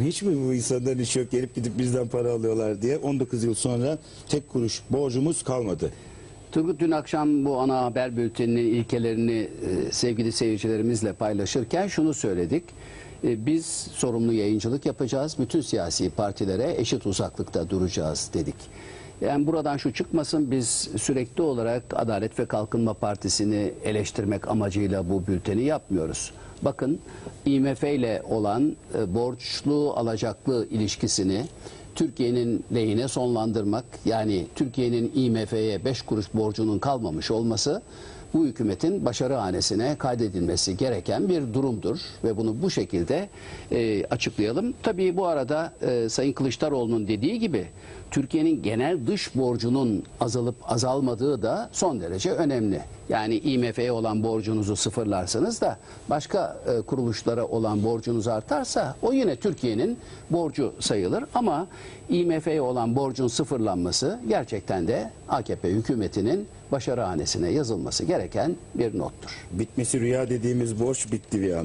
Hiç mi bu insanların iş yok gelip gidip bizden para alıyorlar diye 19 yıl sonra tek kuruş borcumuz kalmadı. Turgut dün akşam bu ana haber bülteninin ilkelerini e, sevgili seyircilerimizle paylaşırken şunu söyledik. E, biz sorumlu yayıncılık yapacağız. Bütün siyasi partilere eşit uzaklıkta duracağız dedik. Yani buradan şu çıkmasın biz sürekli olarak Adalet ve Kalkınma Partisi'ni eleştirmek amacıyla bu bülteni yapmıyoruz. Bakın IMF ile olan e, borçlu alacaklı ilişkisini Türkiye'nin lehine sonlandırmak yani Türkiye'nin IMF'ye 5 kuruş borcunun kalmamış olması bu hükümetin başarı hanesine kaydedilmesi gereken bir durumdur ve bunu bu şekilde e, açıklayalım. Tabii bu arada e, Sayın Kılıçdaroğlu'nun dediği gibi Türkiye'nin genel dış borcunun azalıp azalmadığı da son derece önemli. Yani IMF'ye olan borcunuzu sıfırlarsanız da başka e, kuruluşlara olan borcunuz artarsa o yine Türkiye'nin borcu sayılır. Ama IMF'ye olan borcun sıfırlanması gerçekten de AKP hükümetinin başarı hanesine yazılması gereken bir nottur. Bitmesi rüya dediğimiz borç bitti bir an.